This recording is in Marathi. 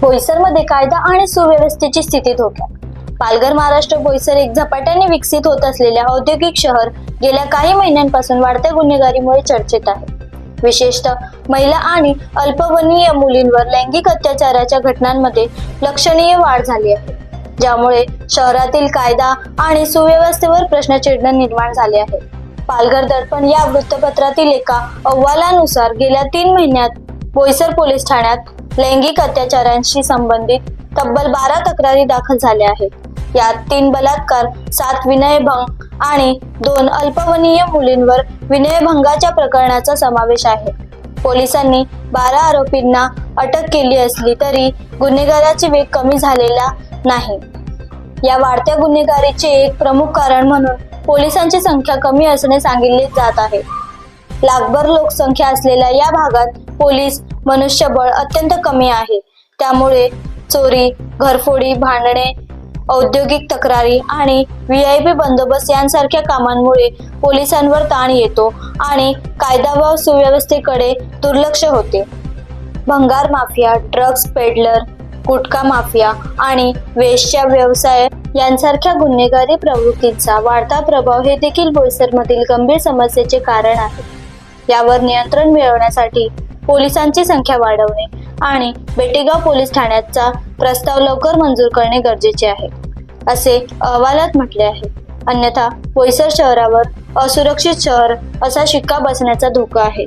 बोईसरमध्ये कायदा आणि सुव्यवस्थेची स्थिती धोक्यात. पालघर महाराष्ट्र बोईसर एक झपाट्याने विकसित होत असलेल्या औद्योगिक शहर गेल्या काही महिन्यांपासून वाढत्या गुन्हेगारीमुळे चर्चेत आहे. विशेषतः महिला आणि अल्पवनीय मुलींवर लैंगिक अत्याचाराच्या घटनांमध्ये लक्षणीय वाढ झाली आहे ज्यामुळे शहरातील कायदा आणि सुव्यवस्थेवर प्रश्नचिन्ह निर्माण झाले आहे. पालघर दर्पण या वृत्तपत्रातील एका अहवालानुसार गेल्या तीन महिन्यात बोईसर पोलीस ठाण्यात लैंगिक अत्याचारांशी संबंधित तब्बल बारा तक्रारी दाखल झाल्या आहेत. यात तीन बलात्कार सात विनयभंग आणि दोन अल्पवनीय मुलींवर विनयभंगाच्या प्रकरणाचा समावेश आहे. पोलिसांनी बारा आरोपींना अटक केली असली तरी गुन्हेगाराची वेग कमी झालेला नाही. या वाढत्या गुन्हेगारीचे एक प्रमुख कारण म्हणून पोलिसांची संख्या कमी असणे सांगितले जात आहे. लाखभर लोकसंख्या असलेल्या या भागात पोलीस मनुष्यबळ अत्यंत कमी आहे. त्यामुळे चोरी घरफोडी भांडणे औद्योगिक तक्रारी आणि व्ही आय पी बंदोबस्त यांसारख्या कामांमुळे पोलिसांवर ताण येतो आणि कायदा व सुव्यवस्थेकडे दुर्लक्ष होते. भंगार माफिया ड्रग्ज पेडलर गुटखा माफिया आणि वेशच्या व्यवसाय यांसारख्या गुन्हेगारी प्रवृत्तींचा वाढता प्रभाव हे देखील बोईसरमधील गंभीर समस्येचे कारण आहे. यावर नियंत्रण मिळवण्यासाठी पोलिसांची संख्या वाढवणे आणि बेटेगाव पोलीस ठाण्याचा प्रस्ताव लवकर मंजूर करणे गरजेचे आहे असे अहवालात म्हटले आहे. अन्यथा बोईसर शहरावर असुरक्षित शहर असा शिक्का बसण्याचा धोका आहे.